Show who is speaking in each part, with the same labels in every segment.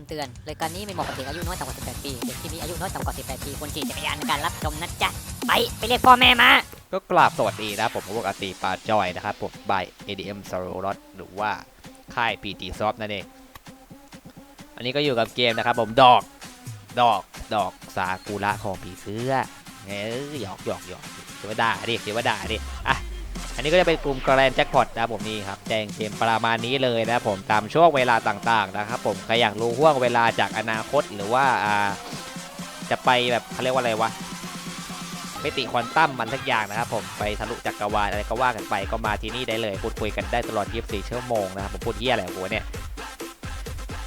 Speaker 1: ำเตือนรายการนี้ไม่เหมาะกับเด็กอายุน้อยต่ำกว่า 18 ปีเด็กที่มีอายุน้อยต่ำกว่า 18 ปีควรขี่จักรยานในการรับชมนะจ๊ะ ไป ไปเรียกพ่อแม่มา
Speaker 2: ก็กราบสวัสดีนะครับผมพวกอาตีปาจอยนะครับผม by ADM s o r o r o t หรือว่าค่าย PT Soft นั่นเองอันนี้ก็อยู่กับเกมนะครับผมดอกดอกดอกซากุระของผีเสื้อเอ้ยหยอกหยอกหยอกเทวดาดิเทวดาดิอะ อันนี้ก็จะเป็นกลุ่มแกรนแจ็คพอตนะผมนี่ครับแจงเกมประมาณนี้เลยนะครับผมตามช่วงเวลาต่างๆนะครับผมใครอยากรู้ห่วงเวลาจากอนาคตหรือว่าจะไปแบบเขาเรียกว่าอะไรวะมิติควอนตัมมันสักอย่างนะครับผมไปทะลุจักรวาลอะไรก็ว่ากันไปก็มาที่นี่ได้เลยพูดคุยกันได้ตลอด 24 ชั่วโมงนะครับผมพูดเยี่ยอะไรหัวเนี่ย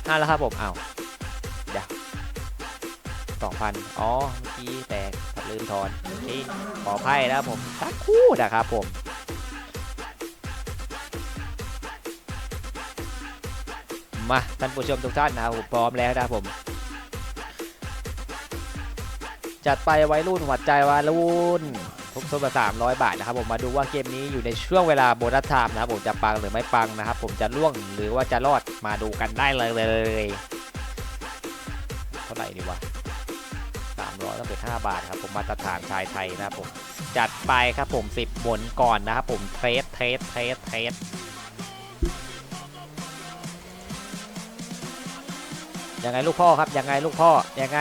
Speaker 2: น่าแล้วครับผมอ้าวเดี๋ยวสองพันอ๋อเมื่อกี้แตกลืมทอนโอเคขออภัยนะครับผมสักคู่นะครับผม มาท่านผู้ชมทุกท่านนะครับผมพร้อมแล้วนะผม จัดไปไว้รุ่นหัวใจวารุ่นทุกทุนละสามร้อยบาทนะครับผมมาดูว่าเกมนี้อยู่ในช่วงเวลาโบนัสไทม์นะครับผมจะปังหรือไม่ปังนะครับ ผมจะล่วงหรือว่าจะรอดมาดูกันได้เลยเลยเท่าไหร่ดีวะสามร้อยต้องเป็นห้าบาทครับผมมาตรฐานชายไทยนะครับผมจัดไปครับผมสิบหมุนก่อนนะครับผมเทรดเทรดเทรดเทร ยังไงลูกพ่อครับยังไงลูกพ่อยังไง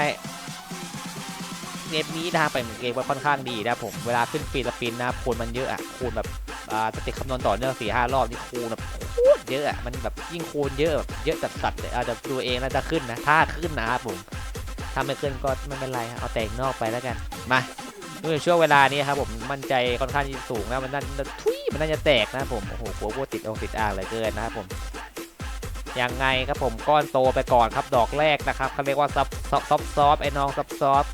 Speaker 2: เกมนี้นะครับเป็นเกมว่าค่อนข้างดีนะผมเวลาขึ้นปีละปินนะคูณมันเยอะอะคูณแบบอ่าสติคำนวณต่อเนื่องสี่ห้ารอบนี่คูณแบบโคตรเยอะอะมันแบบยิ่งคูณเยอะแบบเยอะจัดสัดเลยอาจจะดูเองแล้วจะขึ้นนะถ้าขึ้นนะครับผมถ้าไม่ขึ้นก็ไม่เป็นไรเอาแต่งนอกไปแล้วกันมาด้วยช่วงเวลานี้ครับผมมั่นใจค่อนข้างสูงนะมันน่าทุยมันน่าจะแตกนะผมโอ้โหกลัวติดองติดอ่างเลยเกินนะครับผม ยังไงครับผมก้อนโตไปก่อนครับดอกแรกนะครับเขาเรียกว่าซับซับซับซอฟไอ้น้องซับซอฟ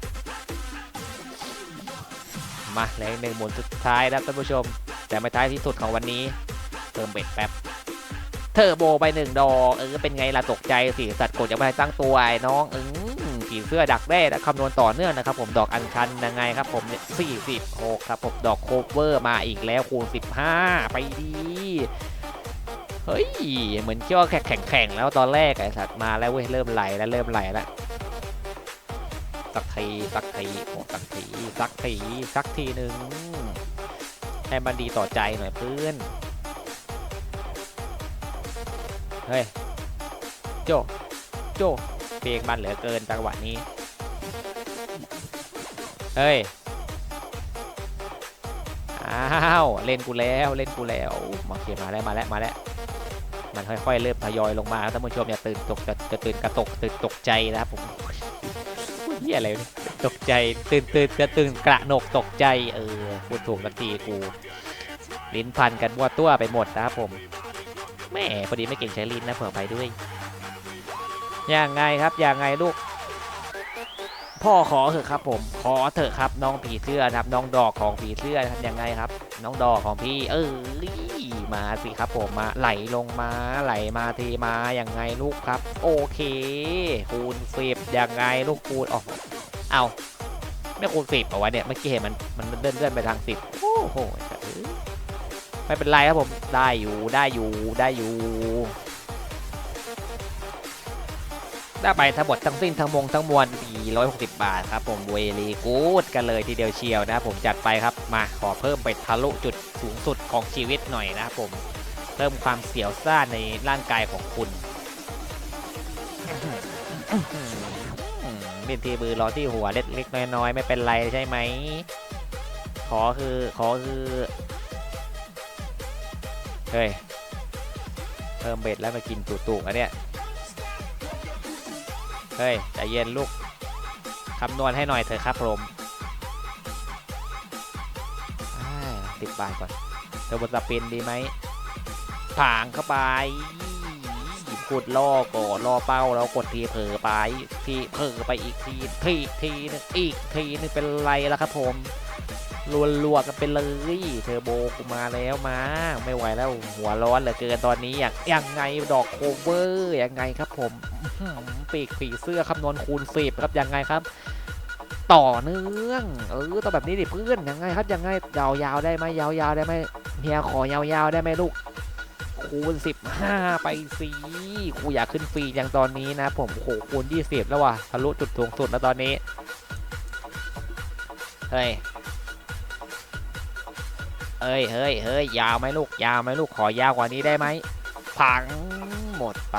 Speaker 2: มาแล้วอีกหนึ่งหมุนสุดท้ายนะครับท่านผู้ชม แต่ไม่ท้ายที่สุดของวันนี้ เติมเบ็ดแป๊บเทอร์โบไปหนึ่งดอกเออเป็นไงล่ะตกใจสิสัตว์กดยังไม่ตั้งตัวไอ้น้องเออผีเสื้อดักแด้และคำนวณต่อเนื่องนะครับ ผมดอกอันคันยังไงครับผมสี่สิบหกครับผมดอกโคเวอร์มาอีกแล้วคูณสิบห้าไปดี เฮ้ย เหมือนเชื่อแข่งแข่งแล้วตอนแรกไอ้สัตว์มาแล้วเว้ยเริ่มไหลแล้วเริ่มไหลแล้วสักทีสักทีโอ้สักทีสักทีสักทีหนึ่งให้มันดีต่อใจหน่อยเพื่อนเฮ้ยโจโจเพลงมันเหลือเกินจังหวะนี้เฮ้ยอ้าวเล่นกูแล้วเล่นกูแล้วมาเขียนมาแล้วมาแล้วมาแล้ว มันค่อยๆ เริ่มทยอยลงมาท่านผู้ชมอย่าตื่นตกจะจะตื่นกระตกตื่นตกใจนะครับผมเฮียอะไรเนี่ยตกใจตื่นตื่นกระตื่นกระหนกตกใจเออพูดถูกสักทีกูลิ้นพันกันบัวตัวไปหมดนะครับผมแม่พอดีไม่เก่งใช้ลิ้นนะเผื่อไปด้วยยังไงครับยังไงลูก พ่อขอเถอะครับ ผมขอเถอะครับน้องผีเสื้อนะครับน้องดอกของผีเสื้อครับยังไงครับ น้องดอกของพี่เออ มาสิครับผมมาไหลลงมาไหลมาทีมาอย่างไงลูกครับ โอเค คูณสิบอย่างไงลูกคูณออกเอาไม่คูณสิบเอาไว้เนี่ยเมื่อกี้เห็นมันมันเลื่อนเลื่อนไปทางสิบโอ้โหไม่เป็นไรครับผมได้อยู่ได้อยู่ได้อยู่ ได้ไปทั้งหมดทั้งสิ้นทั้งมงทั้งมวล460 บาทครับผมเวลีกูดกันเลยทีเดียวเชียวนะครับผมจัดไปครับมาขอเพิ่มไปทะลุจุดสูงสุดของชีวิตหน่อยนะครับผมเพิ่มความเสียวซ่านในร่างกายของคุณเล่นทีมือรอที่หัวเล็กๆน้อยๆไม่เป็นไรใช่ไหม ขอคือขอคือเฮ้ยเพิ่มเบ็ดแล้วมากินตุกๆอันเนี้ย เฮ้ยใจเย็นลูกคำนวณให้หน่อยเถอะครับผมติดบาทก่อนเทอร์โบสปินดีไหมผางเข้าไปกดล่อก่อนล่อเป้าแล้วกดทีเผลอไปทีเผลอไปอีกทีทีทีนึงอีกทีนึงเป็นไรแล้วครับผมรัวๆกันไปเลยเทอร์โบกูมาแล้วมาไม่ไหวแล้วหัวร้อนเหลือเกินตอนนี้อยากยังไงดอกโคเวอร์ยังไงครับผม ปีกผีเสื้อคำนวณคูณสิบครับยังไงครับ ต่อเนื่องเออต่อแบบนี้ดิเพื่อนยังไงครับยังไงยาวๆได้ไหมยาวๆได้ไหมเฮียขอยาวๆได้ไหมลูก คูณ 15 ไปสิกูอยากขึ้นฟรีอย่างตอนนี้นะ ผมโอ้โหคูณ20แล้วว่ะทะลุจุดสูงสุดแล้วตอนนี้เฮ้ยเอ้ย เฮ้ย เฮ้ย ยาวไหมลูก ยาวไหมลูก ขอยาวกว่านี้ได้ไหมพังหมดไป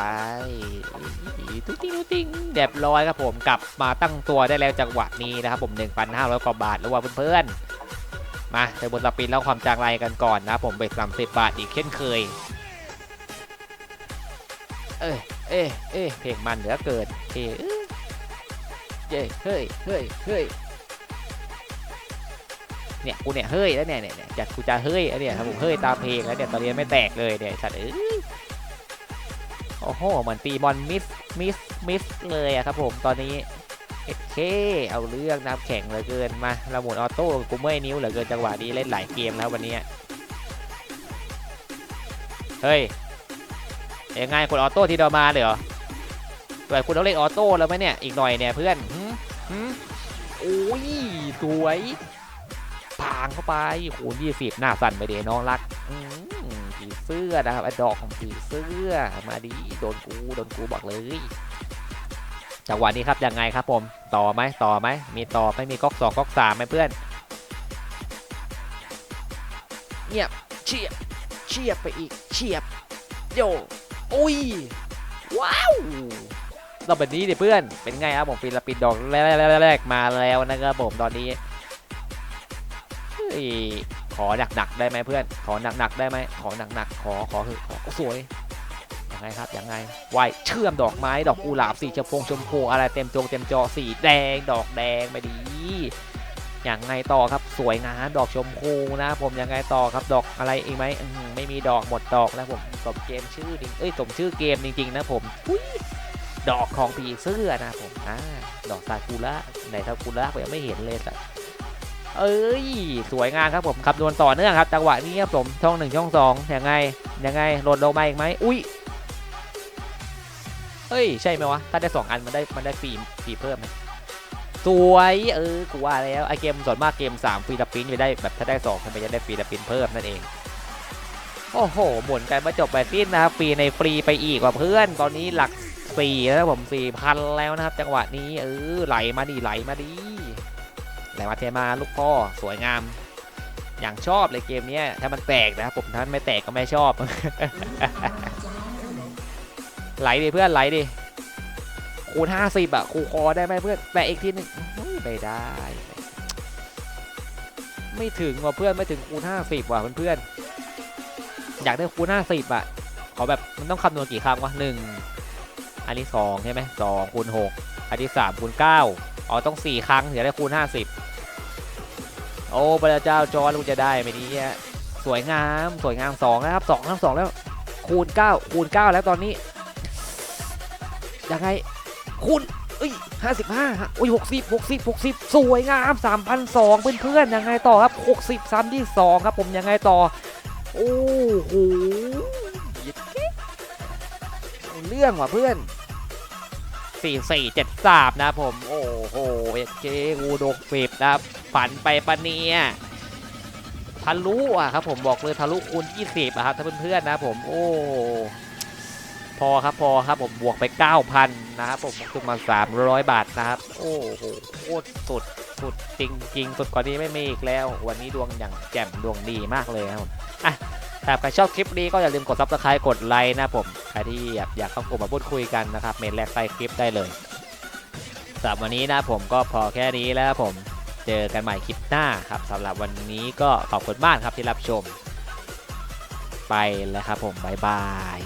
Speaker 2: ตุ๊กติ้งตุ๊กติ้งเรียบร้อยครับผมกลับมาตั้งตัวได้แล้วจังหวะนี้นะครับผม1,500กว่าบาทแล้วว่าเพื่อนๆมาเดินบนสปินแล้วความจางไรกันก่อนนะผมเบ็ดสามสิบบาทอีกเช่นเคย เอ้ยเอ้ยเอ้ยเพลงมันเหลือเกินเอ้ยเย้เฮ้ยเฮ้ยเฮ้ยเนี่ยกูเนี่ยเฮ้ยแล้วเนี่ยเนี่ยเนี่ยจากกูจะเฮ้ยแล้วเนี่ยครับผมเฮ้ยตามเพลงแล้วเนี่ยตอนนี้ไม่แตกเลยเนี่ยสัตว์เอ้ย โอ้โห เหมือนตีบอลมิส มิส มิส เลยอะครับผม ตอนนี้โอเคเอาเรื่องน้ำแข็งเหลือเกิน มาเราหมุนออโต้กูเมื่อยนิ้วเหลือเกินจังหวะนี้เล่นหลายเกมแล้ววันนี้ เฮ้ยยังไงคุณออโต้ที่เรามาเลยเหรอแต่คุณต้องเล่นออโต้แล้วไหมเนี่ย อีกหน่อยเนี่ยเพื่อนหืมหืมโอ้ย สวย พางเข้าไปคูณยี่สิบหน้าสั่นไปเดน้องรักอืม เสื้อนะครับไอ้ดอกของผีเสื้อมาดีโดนกูโดนกูบอกเลยจังหวะนี้ครับยังไงครับผมต่อไหมต่อไหมมีต่อไหม่มีก๊อกสองก๊อกสามไหมเพื่อนเงียบเฉียบเฉียบไปอีกเฉียบโยอุ้ยว้าวเราแบบนี้ดิเพื่อนเป็นไงครับผมฟิลิปปินส์ดอกแรกๆมาแล้วนะครับผมตอนนี้เฮ้ย ขอหนักๆได้ไหมเพื่อน ขอหนักๆได้ไหมขอหนักๆขอขอคือขอสวยยังไงครับยังไงไหวเชื่อมดอกไม้ดอกกุหลาบสีชมพูชมพูอะไรเต็มจงเต็มจอสีแดงดอกแดงไปดีอย่างไงต่อครับสวยงามดอกชมพูนะ ผมยังไงต่อครับดอกอะไรอีกไหมไม่มีดอกหมดดอกแล้วผมสมเกมชื่อจริงเอ้ยสมชื่อเกมจริง ๆ นะผมดอกของผีเสื้อนะผมอ่าดอกซากุระไหนซากุระผมยังไม่เห็นเลยสัก เอ้ย สวยงามครับผมคำนวณต่อเนื่องครับจังหวะนี้ครับผมช่องหนึ่งช่องสองยังไงยังไงหล่นลงมาอีกไหมอุ้ยเฮ้ยใช่ไหมวะถ้าได้สองอันมันได้มันได้ฟรีฟรีเพิ่มไหมสวยเออกูว่าแล้วไอเกมส่วนมากเกม3ฟรีดับปินจะได้แบบถ้าได้2มันจะได้ฟรีดับปินเพิ่มนั่นเองโอ้โหหมุนกันมาจบไปสิ้นนะครับฟรีในฟรีไปอีกกว่าเพื่อน ตอนนี้หลักสี่แล้วผมสี่พันแล้วนะครับ จังหวะนี้เออไหลมาดีไหลมาดี ไหลมาเทมาลูกพ่อสวยงาม อย่างชอบเลยเกมนี้ถ้ามันแตกนะครับผมถ้ามันไม่แตกก็ไม่ชอบ ไหลดิเพื่อนไหลดิคูณ50อะคูคอได้ไหมเพื่อนแปะอีกทีหนึงไม่ได้ ไม่ถึงว่ะเพื่อนไม่ถึงคูณ50ว่ะเพื่อนๆอยากได้คูณ50อะขอแบบมันต้องคำนวณกี่ครั้งวะหนึ่งอันนี้สองใช่ไหมสองคูณหกอันที่สามคูณเก้าอ๋อต้องสี่ครั้งถึงจะได้คูณ50 โอ้พระเจ้าจอร์ลูกจะได้ไหมเนี่ยสวยงามสวยงามสองนะครับสองทั้งสองแล้ว คูณเก้าคูณเก้าแล้วตอนนี้ยังไงคุณเอ้ยห้าสิบห้าโอ้ยหกสิบหกสิบหกสิบสวยงามสามพันสองเพื่อนๆยังไงต่อครับหกสิบซ้ำที่สองครับผมยังไงต่อ โอ้โหเรื่องว่ะเพื่อนสี่สี่เจ็ดสามนะครับผม โอ้โหเอเคกูดกฟิบนะครับ ฝันไปปะเนี่ยทะลุอะครับผมบอกเลยทะลุคูณ20อะครับถ้าเพื่อนๆนะผมโอ้พอครับพอครับผมบวกไป 9,000 นะครับผมจุกมา 300 บาทนะครับ โอ้โหโคตรสุดสุดจริงจริงสุดกว่านี้ไม่มีอีกแล้ว วันนี้ดวงอย่างแจ่มดวงดีมากเลยครับผมอะถ้าใครชอบคลิปนี้ก็อย่าลืมกดซับสไครต์กดไลค์นะผมใครที่อยากอยากเข้ากลุ่มมาพูดคุยกันนะครับ เมนแรกใต้คลิปได้เลยสำหรับวันนี้นะผมก็พอแค่นี้แล้วผม เจอกันใหม่คลิปหน้าครับสำหรับวันนี้ก็ขอบคุณมากครับที่รับชม ไปแล้วครับผม บ๊ายบาย